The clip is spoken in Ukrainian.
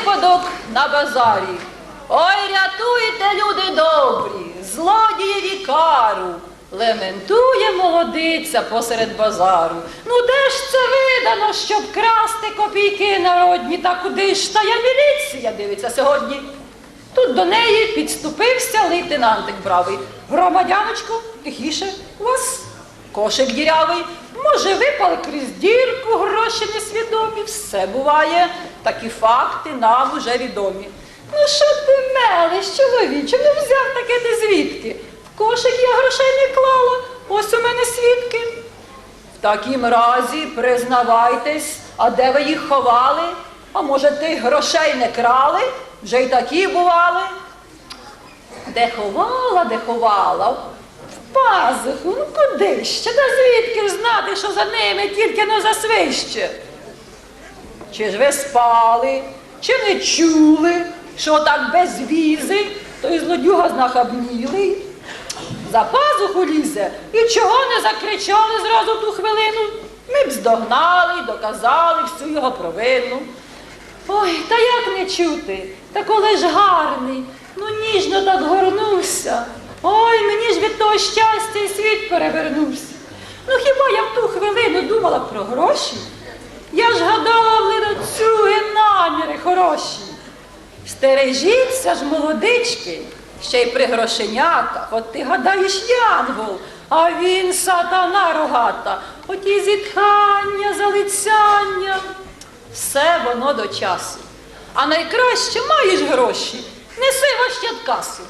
випадок на базарі. Ой, рятуйте, люди добрі, злодієві кару. Лементує молодиця посеред базару. Ну де ж це видано, щоб красти копійки народні, та куди ж та я міліція дивиться сьогодні. Тут до неї підступився лейтенантик бравий. Громадяночко, тихіше, у вас кошик дірявий. Може, випали крізь дірку, гроші. Все буває. Такі факти нам уже відомі. Ну що ти мелиш, чоловіче? Ну взяв таке ти звідки? В кошик я грошей не клала. Ось у мене свідки. В такім разі признавайтесь, а де ви їх ховали? А може, тих грошей не крали? Вже й такі бували. Де ховала, де ховала? В пазуху, ну куди ще? Та звідки знати, що за ними тільки не засвище? Чи ж ви спали, чи не чули, що так без візи, той злодюга знахабнілий? За пазуху лізе і чого не закричали зразу ту хвилину? Ми б здогнали й доказали всю його провину. Ой, та як не чути? Та коли ж гарний, ну ніжно так горнувся. Ой, мені ж від того щастя і світ перевернувся. Ну хіба я в ту хвилину думала про гроші? Я ж гадала ви на цю і наміри хороші. Стережіться ж, молодички, ще й при грошенятах. От ти гадаєш янгол, а він сатана рогата. Оті зітхання, залицяння. Все воно до часу. А найкраще маєш гроші, неси в ощадкасу.